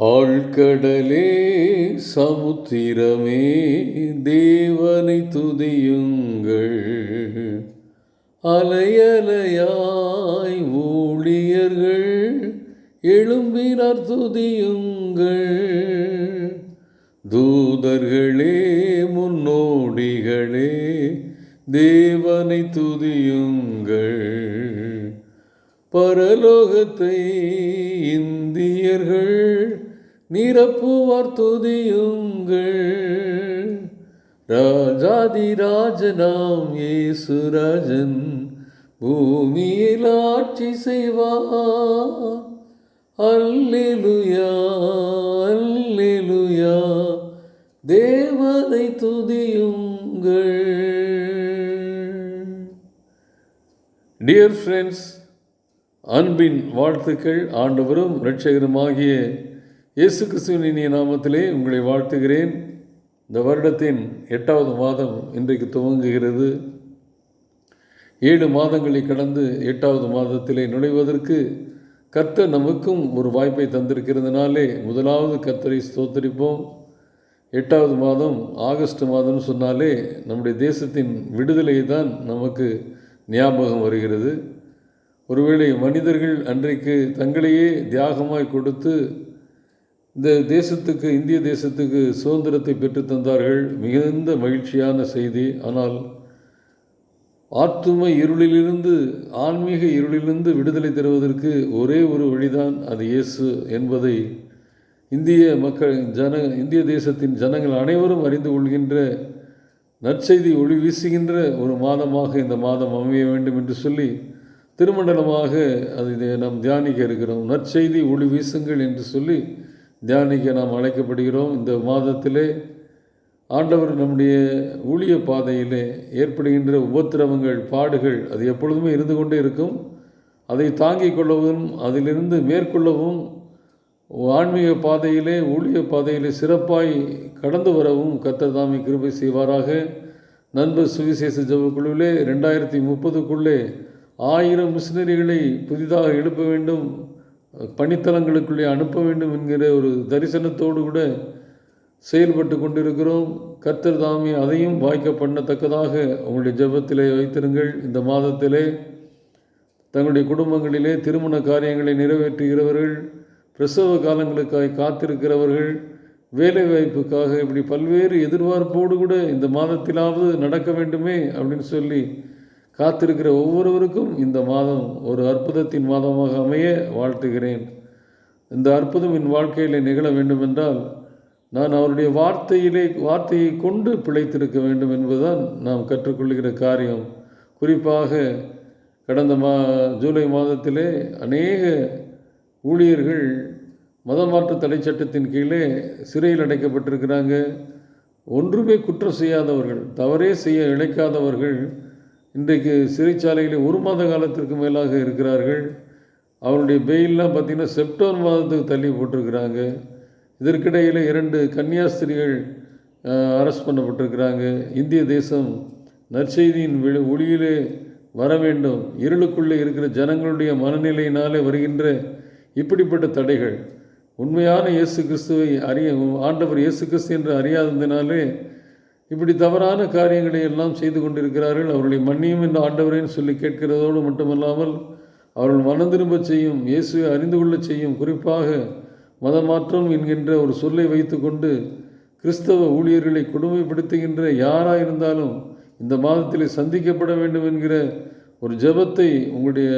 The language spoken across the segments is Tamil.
ஆழ்கடலே சமுத்திரமே தேவனை துதியுங்கள். அலையலையாய் ஊழியர்கள் எழும்பினர் துதியுங்கள். தூதர்களே முன்னோடிகளே தேவனை துதியுங்கள். பரலோகத்தை இந்த இந்தியர்கள் நிரப்புவார் துதியுங்கள். ராஜாதி ராஜனாம் இயேசுராஜன் பூமியில் ஆட்சி செய்வார். அல்லேலுயா அல்லேலுயா தேவனை துதியுங்கள். டியர் ஃப்ரெண்ட்ஸ் அன்பின் வாழ்த்துக்கள் ஆண்டவரும் இரட்சகருமாகிய இயேசு கிறிஸ்துவின் இனிய நாமத்திலே உங்களை வாழ்த்துகிறேன். இந்த வருடத்தின் எட்டாவது மாதம் இன்றைக்கு துவங்குகிறது. ஏழு மாதங்களை கடந்து எட்டாவது மாதத்திலே நுழைவதற்கு கர்த்தர் நமக்கும் ஒரு வாய்ப்பை தந்திருக்கிறதுனாலே முதலாவது கர்த்தரை ஸ்தோத்தரிப்போம். எட்டாவது மாதம் ஆகஸ்ட் மாதம் சொன்னாலே நம்முடைய தேசத்தின் விடுதலை தான் நமக்கு ஞாபகம் வருகிறது. ஒருவேளை மனிதர்கள் அன்றைக்கு தங்களையே தியாகமாய் கொடுத்து இந்த தேசத்துக்கு இந்திய தேசத்துக்கு சுதந்திரத்தை பெற்று தந்தார்கள். மிகுந்த மகிழ்ச்சியான செய்தி. ஆனால் ஆத்தும இருளிலிருந்து ஆன்மீக இருளிலிருந்து விடுதலை தருவதற்கு ஒரே ஒரு வழிதான் அது இயேசு என்பதை இந்திய மக்கள் ஜன இந்திய தேசத்தின் ஜனங்கள் அனைவரும் அறிந்து கொள்கின்ற நற்செய்தி ஒளி வீசுகின்ற ஒரு மாதமாக இந்த மாதம் அமைய வேண்டும் என்று சொல்லி திருமண்டலமாக அதை நாம் தியானிக்க இருக்கிறோம். நற்செய்தி ஒளி வீசுங்கள் என்று சொல்லி தியானிக்க நாம் அழைக்கப்படுகிறோம். இந்த மாதத்திலே ஆண்டவர் நம்முடைய ஊழிய பாதையிலே ஏற்படுகின்ற உபத்திரவங்கள் பாடுகள் அது எப்பொழுதுமே இருந்து கொண்டே இருக்கும். அதை தாங்கிக் கொள்ளவும் அதிலிருந்து மேற்கொள்ளவும் ஆன்மீக பாதையிலே ஊழிய பாதையிலே சிறப்பாய் கடந்து வரவும் கத்தர் தாமி கிருபை செய்வாராக. நண்பர் சுவிசேஷ ஜபக்குழுவிலே ரெண்டாயிரத்தி முப்பதுக்குள்ளே ஆயிரம் மிஷினரிகளை புதிதாக எழுப்ப வேண்டும் பணித்தலங்களுக்குள்ளே அனுப்ப வேண்டும் என்கிற ஒரு தரிசனத்தோடு கூட செயல்பட்டு கொண்டிருக்கிறோம். கர்த்தர் தாமி அதையும் வாய்க்க பண்ணத்தக்கதாக உங்களுடைய ஜெபத்திலே வைத்திருங்கள். இந்த மாதத்திலே தங்களுடைய குடும்பங்களிலே திருமண காரியங்களை நிறைவேற்றுகிறவர்கள் பிரசவ காலங்களுக்காக காத்திருக்கிறவர்கள் வேலை வாய்ப்புக்காக இப்படி பல்வேறு எதிர்பார்ப்போடு கூட இந்த மாதத்திலாவது நடக்க வேண்டுமே அப்படின்னு சொல்லி காத்திருக்கிற ஒவ்வொருவருக்கும் இந்த மாதம் ஒரு அற்புதத்தின் மாதமாக அமைய வாழ்த்துகிறேன். இந்த அற்புதம் என் வாழ்க்கையில் நிகழ வேண்டுமென்றால் நான் அவருடைய வார்த்தையிலே வார்த்தையை கொண்டு பிழைத்திருக்க வேண்டும் என்பதுதான் நாம் கற்றுக்கொள்கிற காரியம். குறிப்பாக கடந்த மா ஜூலை மாதத்திலே அநேக ஊழியர்கள் மதமாற்ற தடை சட்டத்தின் கீழே சிறையில் அடைக்கப்பட்டிருக்கிறாங்க. ஒன்றுமே குற்றம் செய்யாதவர்கள் தவறே செய்ய இழைக்காதவர்கள் இன்றைக்கு சிறைச்சாலையில் ஒரு மாத காலத்திற்கு மேலாக இருக்கிறார்கள். அவருடைய பெயிலெலாம் பார்த்திங்கன்னா செப்டம்பர் மாதத்துக்கு தள்ளி போட்டிருக்கிறாங்க. இதற்கிடையில் இரண்டு கன்னியாஸ்திரிகள் அரெஸ்ட் பண்ணப்பட்டிருக்கிறாங்க. இந்திய தேசம் நற்செய்தியின் வெளி ஒளியிலே வர வேண்டும். இருளுக்குள்ளே இருக்கிற ஜனங்களுடைய மனநிலையினாலே வருகின்ற இப்படிப்பட்ட தடைகள். உண்மையான இயேசு கிறிஸ்துவை அறிய ஆண்டவர் இயேசு கிறிஸ்து என்று அறியாததினாலே இப்படி தவறான காரியங்களை எல்லாம் செய்து கொண்டிருக்கிறார்கள். அவர்களை மன்னியும் என்று ஆண்டவரேன்னு சொல்லி கேட்கிறதோடு மட்டுமல்லாமல் அவர்கள் மனம் திரும்ப செய்யும் இயேசுவை அறிந்து கொள்ள செய்யும் குறிப்பாக மதமாற்றம் என்கின்ற ஒரு சொல்லை வைத்துக்கொண்டு கிறிஸ்தவ ஊழியர்களை கொடுமைப்படுத்துகின்ற யாராக இருந்தாலும் இந்த மாதத்தில் சந்திக்கப்பட வேண்டும் என்கிற ஒரு ஜபத்தை உங்களுடைய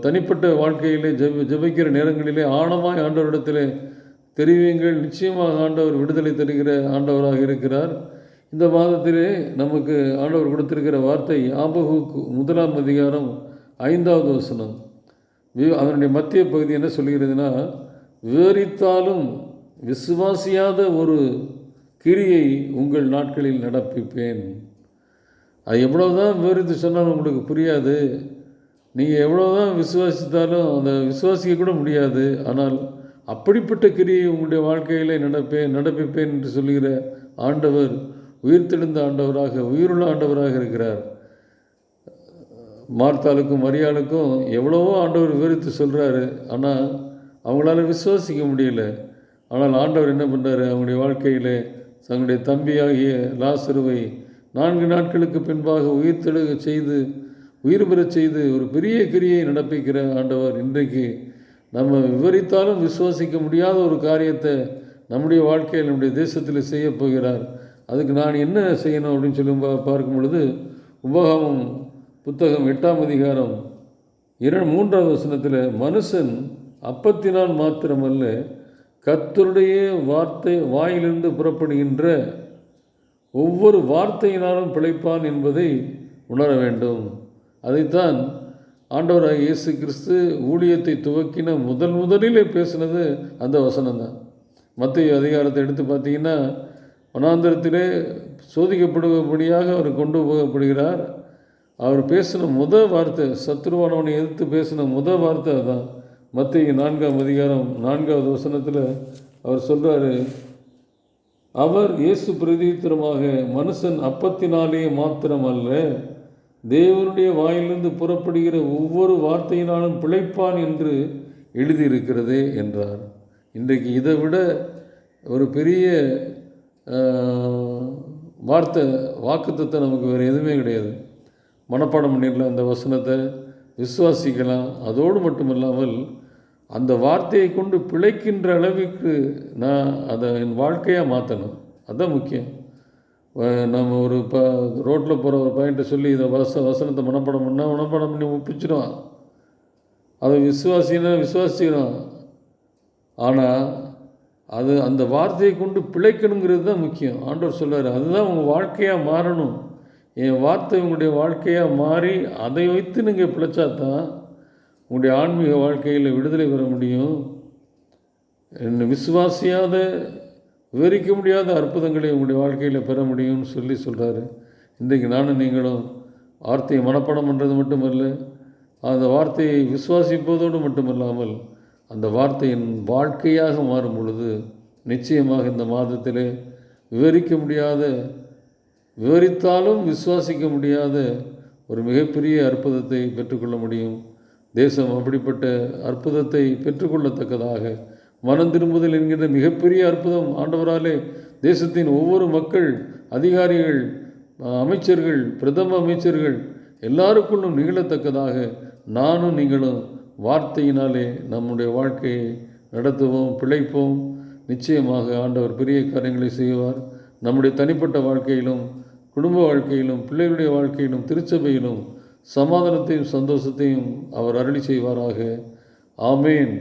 தனிப்பட்ட வாழ்க்கையிலே ஜப ஜபிக்கிற நேரங்களிலே ஆழமாய் ஆண்டவரிடத்திலே தெரிவியுங்கள். நிச்சயமாக ஆண்டவர் விடுதலை தருகிற ஆண்டவராக இருக்கிறார். இந்த மாதத்திலே நமக்கு ஆண்டவர் கொடுத்திருக்கிற வார்த்தை ஆபகுக்கு முதலாம் அதிகாரம் ஐந்தாவது வசனம். அதனுடைய மத்திய பகுதி என்ன சொல்கிறதுனா விவரித்தாலும் விசுவாசியாத ஒரு கிரியை உங்கள் நாட்களில் நடப்பிப்பேன். அது எவ்வளோதான் விவரித்து சொன்னாலும் உங்களுக்கு புரியாது. நீங்கள் எவ்வளோதான் விசுவாசித்தாலும் அந்த விசுவாசிக்க கூட முடியாது. ஆனால் அப்படிப்பட்ட கிரியை உங்களுடைய வாழ்க்கையில் நடப்பேன் நடப்பிப்பேன் என்று சொல்லுகிற ஆண்டவர் உயிர்த்தெழுந்த ஆண்டவராக உயிருள்ள ஆண்டவராக இருக்கிறார். மார்த்தாளுக்கும் மரியாளுக்கும் எவ்வளவோ ஆண்டவர் விவரித்து சொல்கிறாரு ஆனால் அவங்களால விசுவாசிக்க முடியல. ஆனால் ஆண்டவர் என்ன பண்ணுறாரு அவங்களுடைய வாழ்க்கையில் தங்களுடைய தம்பியாகிய லாசருவை நான்கு நாட்களுக்கு பின்பாக உயிர்த்தெழுக செய்து உயிர் பெறச் செய்து ஒரு பெரிய கிரியை நடப்பிக்கிற ஆண்டவர் இன்றைக்கு நம்ம விவரித்தாலும் விசுவாசிக்க முடியாத ஒரு காரியத்தை நம்முடைய வாழ்க்கையில் நம்முடைய தேசத்தில் செய்ய போகிறார். அதுக்கு நான் என்ன செய்யணும் அப்படின்னு சொல்லி பா- பார்க்கும் பொழுது உபகாமம் புத்தகம் எட்டாம் அதிகாரம் இரண் மூன்றாவது வசனத்தில் மனுஷன் அப்பத்தினால் மாத்திரமல்ல கத்தருடைய வார்த்தை வாயிலிருந்து புறப்படுகின்ற ஒவ்வொரு வார்த்தையினாலும் பிழைப்பான் என்பதை உணர வேண்டும் அதைத்தான் ஆண்டவராக இயேசு கிறிஸ்து ஊழியத்தை துவக்கின முதல் முதலிலே பேசினது அந்த வசனம்தான். மத்திய அதிகாரத்தை எடுத்து பார்த்தீங்கன்னா வனாந்திரத்திலே சோதிக்கப்படுபடியாக அவர் கொண்டு போகப்படுகிறார். அவர் பேசின முத வார்த்தை சத்ருவானவனை எதிர்த்து பேசின முத வார்த்தை தான் மத்திய நான்காம் அதிகாரம் நான்காவது வசனத்தில் அவர் சொல்கிறாரு அவர் இயேசு பிரதித்திரமாக மனுஷன் அப்பத்தினாலேயே மாத்திரம் அல்ல தேவனுடைய வாயிலிருந்து புறப்படுகிற ஒவ்வொரு வார்த்தையினாலும் பிழைப்பான் என்று எழுதியிருக்கிறதே என்றார். இன்றைக்கு இதை விட ஒரு பெரிய வார்த்தை வாக்குத்தத்தை நமக்கு வேறு எதுவுமே கிடையாது. மனப்பாடம் பண்ணிடலாம் அந்த வசனத்தை விசுவாசிக்கலாம். அதோடு மட்டுமல்லாமல் அந்த வார்த்தையை கொண்டு பிழைக்கின்ற அளவுக்கு நான் அதை என் வாழ்க்கையாக மாற்றணும். அதுதான் முக்கியம். நம்ம ஒரு ப ரோட்டில் போகிற ஒரு பையன்ட்ட சொல்லி இதை வச வசனத்தை மனப்பாடம் பண்ணால் மனப்பாடம் பண்ணி ஒப்பிச்சிடுவான் அதை விசுவாசினா விசுவாசிக்கிறான் ஆனால் அது அந்த வார்த்தையை கொண்டு பிழைக்கணுங்கிறது தான் முக்கியம். ஆண்டவர் சொல்றாரு அதுதான் உங்கள் வாழ்க்கையாக மாறணும். என் வார்த்தை உங்களுடைய வாழ்க்கையாக மாறி அதை வைத்து நீங்கள் பிழைச்சா தான் உங்களுடைய ஆன்மீக வாழ்க்கையில் விடுதலை பெற முடியும். என்ன விசுவாசியாத விவரிக்க முடியாத அற்புதங்களை உங்களுடைய வாழ்க்கையில் பெற முடியும்னு சொல்லி சொல்கிறாரு இன்றைக்கு நானும் நீங்களும் வார்த்தையை மனப்பாடம் பண்ணுறது மட்டுமல்ல அந்த வார்த்தையை விசுவாசிப்பதோடு மட்டுமல்லாமல் அந்த வார்த்தையின் வாழ்க்கையாக மாறும் பொழுது நிச்சயமாக இந்த மாதத்திலே விவரிக்க முடியாத விவரித்தாலும் விசுவாசிக்க முடியாத ஒரு மிகப்பெரிய அற்புதத்தை பெற்றுக்கொள்ள முடியும். தேசம் அப்படிப்பட்ட அற்புதத்தை பெற்றுக்கொள்ளத்தக்கதாக மனம் திரும்புதல் என்கிற மிகப்பெரிய அற்புதம் ஆண்டவராலே தேசத்தின் ஒவ்வொரு மக்கள் அதிகாரிகள் அமைச்சர்கள் பிரதம அமைச்சர்கள் எல்லாருக்குள்ளும் நிகழத்தக்கதாக நானும் நீங்களும் வார்த்தையினாலே நம்முடைய வாழ்க்கையை நடத்துவோம் பிழைப்போம். நிச்சயமாக ஆண்டவர் பெரிய காரியங்களை செய்வார். நம்முடைய தனிப்பட்ட வாழ்க்கையிலும் குடும்ப வாழ்க்கையிலும் பிள்ளைகளுடைய வாழ்க்கையிலும் திருச்சபையிலும் சமாதானத்தையும் சந்தோஷத்தையும் அவர் அருளி செய்வாராக. ஆமேன்.